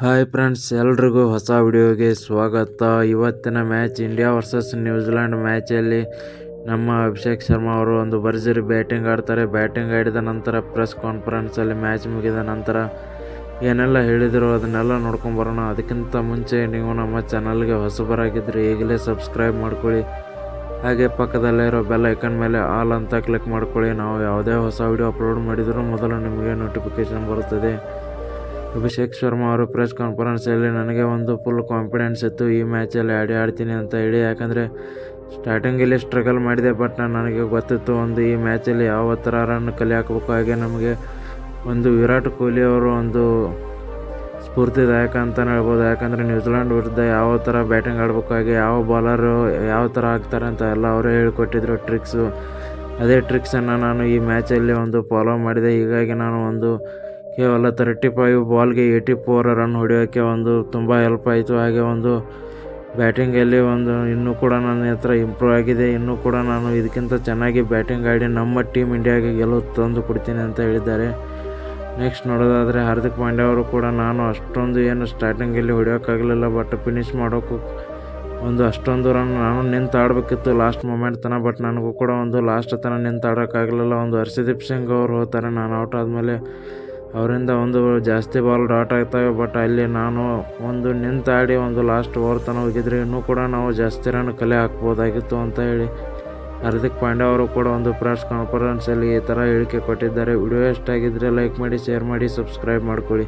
Hi friends ಎಲ್ರಿಗೂ ಹೊಸ ವಿಡಿಯೋಗೆ ಸ್ವಾಗತ. ಇವತ್ತಿನ match India versus New Zealand ಮ್ಯಾಚಲ್ಲಿ ನಮ್ಮ ಅಭಿಷೇಕ್ ಶರ್ಮಾ ಅವರು ಒಂದು ಭರ್ಜರಿ ಬ್ಯಾಟಿಂಗ್ ಆಡ್ತಾರೆ. ಬ್ಯಾಟಿಂಗ್ ಆಡಿದ ನಂತರ ಪ್ರೆಸ್ ಕಾನ್ಫರೆನ್ಸಲ್ಲಿ ಮ್ಯಾಚ್ ಮುಗಿದ ನಂತರ ಏನೆಲ್ಲ ಹೇಳಿದರು ಅದನ್ನೆಲ್ಲ ನೋಡ್ಕೊಂಬರೋಣ ಅದಕ್ಕಿಂತ ಮುಂಚೆ ನೀವು ನಮ್ಮ ಚಾನಲ್ಗೆ ಹೊಸಬರಾಗಿದ್ದರೆ ಈಗಲೇ ಸಬ್ಸ್ಕ್ರೈಬ್ ಮಾಡ್ಕೊಳ್ಳಿ. ಹಾಗೆ ಪಕ್ಕದಲ್ಲೇ ಇರೋ ಬೆಲ್ ಐಕನ್ ಮೇಲೆ ಆಲ್ ಅಂತ ಕ್ಲಿಕ್ ಮಾಡ್ಕೊಳ್ಳಿ. ನಾವು ಯಾವುದೇ ಹೊಸ ವಿಡಿಯೋ ಅಪ್ಲೋಡ್ ಮಾಡಿದರೂ ಮೊದಲು ನಿಮಗೆ ನೋಟಿಫಿಕೇಷನ್ ಬರುತ್ತದೆ. ಅಭಿಷೇಕ್ ಶರ್ಮಾ ಅವರು ಪ್ರೆಸ್ ಕಾನ್ಫರೆನ್ಸಲ್ಲಿ ನನಗೆ ಒಂದು ಫುಲ್ ಕಾನ್ಫಿಡೆನ್ಸ್ ಇತ್ತು, ಈ ಮ್ಯಾಚಲ್ಲಿ ಆಡಿ ಆಡ್ತೀನಿ ಅಂತ ಹೇಳಿ. ಯಾಕಂದರೆ ಸ್ಟಾರ್ಟಿಂಗಲ್ಲಿ ಸ್ಟ್ರಗಲ್ ಮಾಡಿದೆ ಬಟ್ ನಾನು ನನಗೆ ಗೊತ್ತಿತ್ತು ಒಂದು ಈ ಮ್ಯಾಚಲ್ಲಿ ಯಾವ ಥರ ರನ್ ಕಲಿ ಹಾಕಬೇಕು. ಹಾಗೆ ನಮಗೆ ಒಂದು ವಿರಾಟ್ ಕೊಹ್ಲಿ ಅವರು ಒಂದು ಸ್ಫೂರ್ತಿದಾಯಕ ಅಂತಲೇ ಹೇಳ್ಬೋದು. ಯಾಕಂದರೆ ನ್ಯೂಜಿಲೆಂಡ್ ವಿರುದ್ಧ ಯಾವ ಥರ ಬ್ಯಾಟಿಂಗ್ ಆಡಬೇಕು, ಹಾಗೆ ಯಾವ ಬಾಲರು ಯಾವ ಥರ ಆಗ್ತಾರೆ ಅಂತ ಎಲ್ಲ ಅವರೇ ಹೇಳಿಕೊಟ್ಟಿದ್ರು ಟ್ರಿಕ್ಸು ಅದೇ ಟ್ರಿಕ್ಸನ್ನು ನಾನು ಈ ಮ್ಯಾಚಲ್ಲಿ ಒಂದು ಫಾಲೋ ಮಾಡಿದೆ. ಹೀಗಾಗಿ ನಾನು ಒಂದು ಕೇವಲ ತರ್ಟಿ ಫೈವ್ ಬಾಲ್ಗೆ ಏಯ್ಟಿ ಫೋರ್ ರನ್ ಹೊಡೆಯೋಕ್ಕೆ ಒಂದು ತುಂಬ ಹೆಲ್ಪ್ ಆಯಿತು. ಹಾಗೆ ಒಂದು ಬ್ಯಾಟಿಂಗಲ್ಲಿ ಒಂದು ಇನ್ನೂ ಕೂಡ ನನ್ನ ಹತ್ರ ಇಂಪ್ರೂವ್ ಆಗಿದೆ. ಇನ್ನೂ ಕೂಡ ನಾನು ಇದಕ್ಕಿಂತ ಚೆನ್ನಾಗಿ ಬ್ಯಾಟಿಂಗ್ ಆಡಿ ನಮ್ಮ ಟೀಮ್ ಇಂಡಿಯಾಗೆ ಗೆಲುವು ತಂದು ಕೊಡ್ತೀನಿ ಅಂತ ಹೇಳಿದ್ದಾರೆ. ನೆಕ್ಸ್ಟ್ ನೋಡೋದಾದರೆ ಹಾರ್ದಿಕ್ ಪಾಂಡ್ಯ ಅವರು ಕೂಡ ನಾನು ಅಷ್ಟೊಂದು ಏನು ಸ್ಟಾರ್ಟಿಂಗಲ್ಲಿ ಹೊಡೆಯೋಕ್ಕಾಗಲಿಲ್ಲ ಬಟ್ ಫಿನಿಷ್ ಮಾಡೋಕ್ಕೂ ಒಂದು ಅಷ್ಟೊಂದು ರನ್ ನಾನು ನಿಂತು ಆಡಬೇಕಿತ್ತು ಲಾಸ್ಟ್ ಮೂಮೆಂಟ್ ತನಕ ಬಟ್ ನನಗೂ ಕೂಡ ಒಂದು ಲಾಸ್ಟ್ ತನಕ ನಿಂತು ಆಡೋಕ್ಕಾಗಲಿಲ್ಲ ಒಂದು ಹರ್ಷದೀಪ್ ಸಿಂಗ್ ಅವರು ಹೋಗ್ತಾರೆ, ನಾನು ಔಟ್ ಆದಮೇಲೆ ಅವರಿಂದ ಒಂದು ಜಾಸ್ತಿ ಬಾಲ್ ಡಾಟ್ ಆಗ್ತವೆ ಬಟ್ ಅಲ್ಲಿ ನಾನು ಒಂದು ನಿಂತಾಡಿ ಒಂದು ಲಾಸ್ಟ್ ಓವರ್ ತನಕ ಹೋಗಿದ್ರೆ ಇನ್ನೂ ಕೂಡ ನಾವು ಜಾಸ್ತಿ ರನ್ ಕಲೆ ಹಾಕ್ಬೋದಾಗಿತ್ತು ಅಂತ ಹೇಳಿ. ಹಾರ್ದಿಕ್ ಪಾಂಡ್ಯ ಅವರು ಕೂಡ ಒಂದು ಪ್ರೆಸ್ ಕಾನ್ಫರೆನ್ಸಲ್ಲಿ ಈ ಥರ ಹೇಳಿಕೆ ಕೊಟ್ಟಿದ್ದಾರೆ. ವಿಡಿಯೋ ಎಷ್ಟಾಗಿದ್ದರೆ ಲೈಕ್ ಮಾಡಿ ಶೇರ್ ಮಾಡಿ ಸಬ್ಸ್ಕ್ರೈಬ್ ಮಾಡ್ಕೊಳ್ಳಿ.